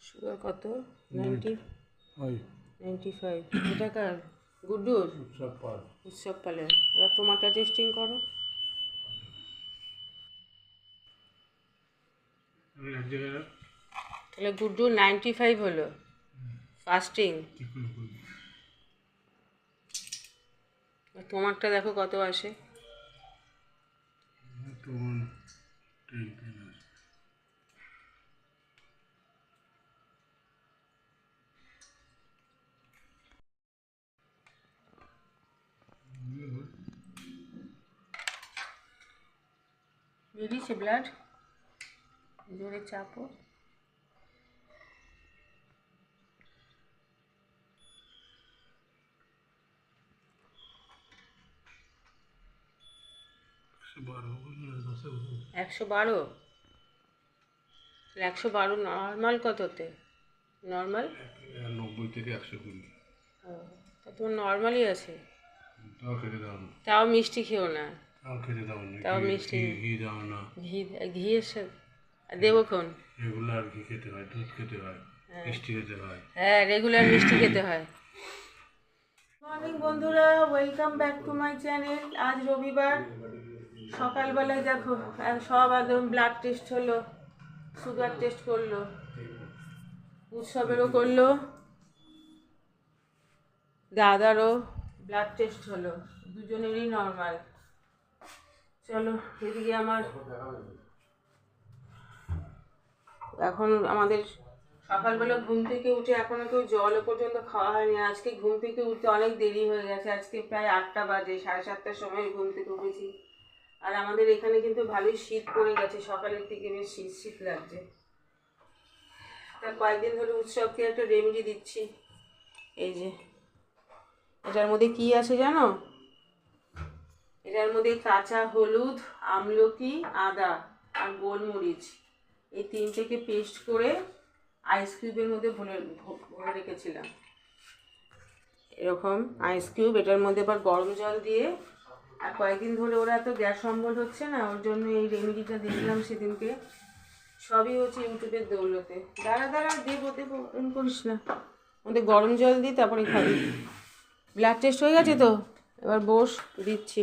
Sugar কত? Ninety ninety five এটা কার? গুড্ডুর? উৎসব পালের। এবার তোমারটা টেস্টিং করো। তাহলে গুড্ডুর নাইনটি ফাইভ হলো। ফাস্টিং তোমারটা দেখো কত আসে। বেরিয়েছে ব্লাড জোরে চাপো একশো বারো একশো বারো নর্মাল কততে? নর্মাল নব্বই থেকে একশো কুড়ি। তোমার নর্মালই আছে? তাও মিষ্টি খেও না। তাও খেতে দাও না তাও মিষ্টি। ঘি- ঘি দাও না। ঘি ঘিয়ের সাথে দেবো কোন? রেগুলার ঘি খেতে হয় দুধ খেতে হয় মিষ্টি খেতে হয়। হ্যাঁ রেগুলার মিষ্টি খেতে হয়। মর্নিং বন্ধুরা welcome back to my channel আজ রবিবার। সকালবেলায় দেখো সব একদম ব্লাড টেস্ট হলো সুগার টেস্ট করল উৎসবেরও করল দাদারও ব্লাড টেস্ট হলো দুজনেরই নর্মাল চলো এদিকে আমার এখন আমাদের সকালবেলা ঘুম থেকে উঠে এখনও কেউ জলও পর্যন্ত খাওয়া হয়নি। আজকে ঘুম থেকে উঠতে অনেক দেরি হয়ে গেছে। আজকে প্রায় আটটা বাজে সাড়ে সাতটার সময় ঘুম থেকে উঠেছি। আর আমাদের এখানে কিন্তু ভালোই শীত পড়ে গেছে। সকালের দিকে বেশ শীত শীত লাগছে। তা কয়েকদিন ধরে উৎসবকে একটা রেমেডি দিচ্ছি। এই যে এটার মধ্যে কি আছে জানো? এটার মধ্যে কাঁচা হলুদ, আমলকি, আদা আর গোলমরিচ এই তিনটেকে পেস্ট করে আইস কিউবের মধ্যে ভরে ভরে রেখেছিলাম। এরকম আইস কিউব এটার মধ্যে আবার গরম জল দিয়ে আর কয়েকদিন ধরে ওরা এত গ্যাস অম্বল হচ্ছে না, ওর জন্য এই রেমেডিটা দেখলাম সেদিনকে। সবই হচ্ছে ইউটিউবের দৌলতে। দাঁড়া দাঁড়া, দেবো দেবো, এরকম করিস না। ওদের গরম জল দিই তারপরে খাবি। ব্লাড টেস্ট হয়ে গেছে তো? এবার বস, দিচ্ছি।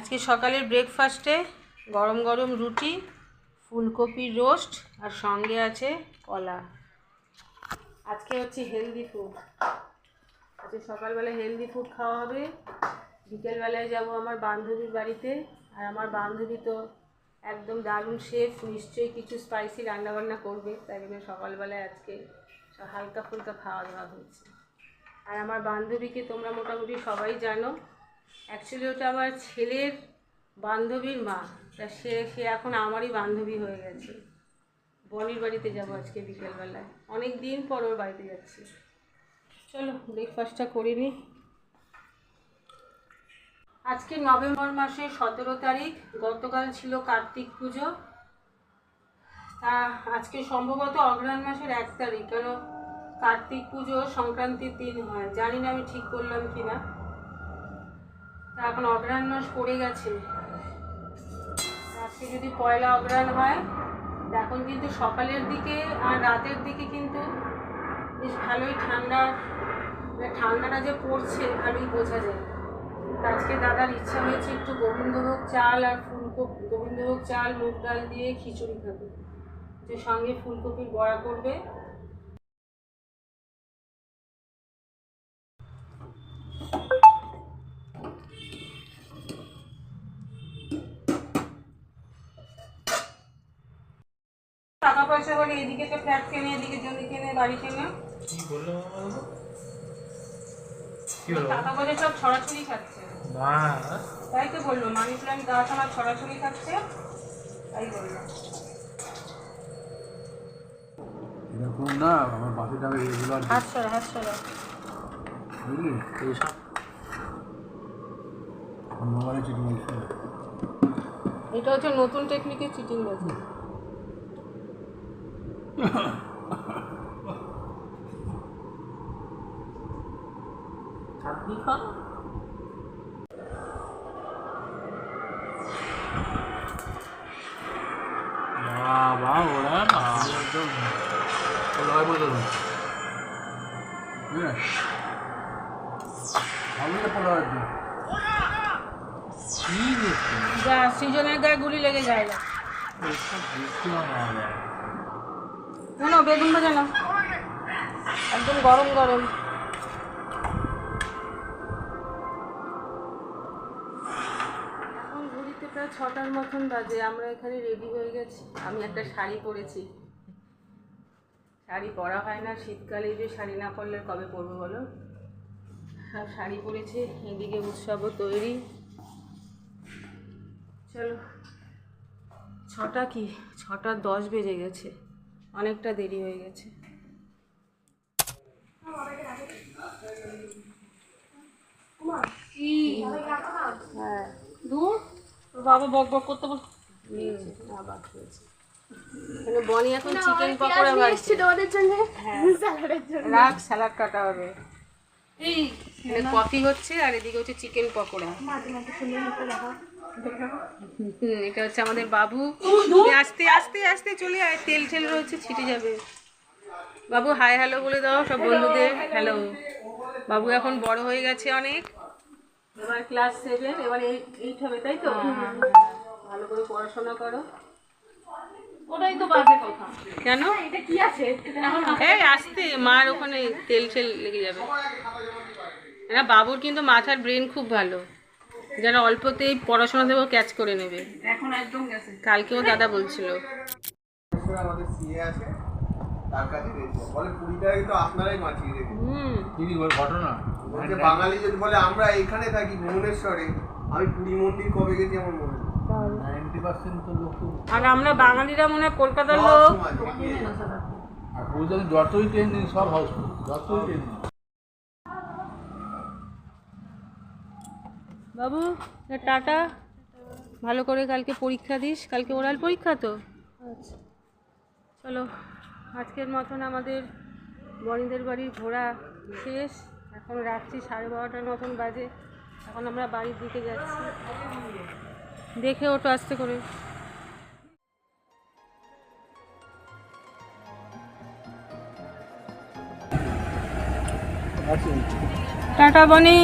আজকে সকালের ব্রেকফাস্টে গরম গরম রুটি ফুলকপির রোস্ট আর সঙ্গে আছে কলা। আজকে হচ্ছে হেলদি ফুড আজকে সকালবেলা হেলদি ফুড খাওয়া হবে। বিকেলবেলায় যাব আমার বান্ধবীর বাড়িতে। আর আমার বান্ধবী তো একদম দারুণ শেফ নিশ্চয়ই কিছু স্পাইসি রান্নাবান্না করবে। তাই জন্য সকালবেলায় আজকে হালকা ফুলকা খাওয়া দাওয়া হয়েছে। আর আমার বান্ধবীকে তোমরা মোটামুটি সবাই জানো অ্যাকচুয়ালি ওটা আমার ছেলের বান্ধবীর মা। তা সে সে এখন আমারই বান্ধবী হয়ে গেছে। বনির বাড়িতে যাব আজকে বিকেলবেলায়। অনেক দিন পর ওর বাড়িতে যাচ্ছি। চলো ব্রেকফাস্টটা করে নিই আজকে নভেম্বর মাসের সতেরো তারিখ। গতকাল ছিল কার্তিক পুজো। তা আজকে সম্ভবত অগ্রহায়ণ মাসের এক তারিখ, কেন কার্তিক পুজো সংক্রান্তির দিন হয়। জানি না আমি ঠিক করলাম কি না এখন অগ্রহায়ণ মাস পড়ে গেছে। আজকে যদি পয়লা অগ্রহায়ণ হয় এখন কিন্তু সকালের দিকে আর রাতের দিকে কিন্তু বেশ ভালোই ঠান্ডা মানে ঠান্ডাটা যে পড়ছে ভালোই বোঝা যায়। আজকে দাদার ইচ্ছা হয়েছে একটু গোবিন্দভোগ চাল আর ফুলকপি, গোবিন্দভোগ চাল, মুগ ডাল দিয়ে খিচুড়ি খাবে। যে সঙ্গে ফুলকপির বড়া করবে পয়সা হলে এদিকে তো ফ্ল্যাট কেনে এদিকে জমি কেনে বাড়ি কেনে। কি বলল কি হলো টাকা পয়সা সব ছড়াছড়ি খাচ্ছে। না তাই তো বলল মানি প্ল্যান্ট গাছ আমার ছড়াছড়ি খাচ্ছে। তাই বললাম এরকম না আমার বাসে যাবে রেগুলার হাত সরা হাত সরা। বুঝলি? এইসব মোবাইলে চিঠি এটা হচ্ছে নতুন টেকনিকের চিটিং বাজি গায়ে গুলি লেগে যায় না না বেগুন ভাজা না একদম গরম গরম। এখন ঘড়িতে প্রায় ছটার মতন বাজে, আমরা এখানে রেডি হয়ে গেছি। আমি একটা শাড়ি পরেছি। শাড়ি পরা হয় না, শীতকালে যে শাড়ি না পরলে কবে পরবো বলো? আর শাড়ি পরেছি, এদিকে উৎসবও তৈরি। চলো, ছটা কি? ছটা দশ বেজে গেছে। অনেকটা দেরি হয়ে গেছে। হ্যাঁ। দূর বাবা বক বক করতে বল আবার খেয়েছে। বনি এখন চিকেন পকোড়া ভাজছে। তোমাদের জন্য। হ্যাঁ। স্যালাডের জন্য। রাখ স্যালাড কাটা হবে। এই কফি হচ্ছে আর এদিকে হচ্ছে চিকেন পকোড়া। মাঝে মাঝে সুন্দর মতো দেখো হুম, এটা হচ্ছে আমাদের বাবু। আস্তে আস্তে আস্তে চলে আয় তেল টেল রয়েছে ছিটে যাবে। বাবু হাই হ্যালো বলে দাও সব বন্ধুদের। হ্যালো বাবু এখন বড় হয়ে গেছে অনেক। এবার ক্লাস সেভেন এবার এইট হবে তাই তো? ভালো করে পড়াশোনা করো। ওটাই তো বাজে কথা। কেন? এটা কি আছে? এই আসতে মার ওখানে তেল টেল লেগে যাবে। না বাবুর কিন্তু মাথার ব্রেন খুব ভালো। যারা অল্পতেই পড়াশোনা দেবো ক্যাচ করে নেবে। এখন একদম গেছে। কালকেও দাদা বলছিল। আমাদের সিএ আছে তার কাছে বলে কুড়িটাই তো আপনারাই বাঁচিয়ে রেখে হুম। কি বল ঘটনা? বলছে বাঙালি যদি বলে আমরা এখানে থাকি ভুবনেশ্বরে আমি পুরী মন্দির কবে গেছি আমার মনে নাইনটি পার্সেন্ট লোক আর আমরা বাঙালিরা মনে হয় কলকাতার লোক। আর যতই ট্রেন সব হাউসফুল যতই ট্রেন বাবু টাটা। ভালো করে কালকে পরীক্ষা দিস। কালকে ওরাল পরীক্ষা তো? আচ্ছা। চলো আজকের মতন আমাদের বনিদের বাড়ির ঘোরা শেষ। এখন রাত্রি সাড়ে বারোটার মতন বাজে। এখন আমরা বাড়ির দিকে যাচ্ছি। দেখে ওটো আসতে করে। টাটা বনি।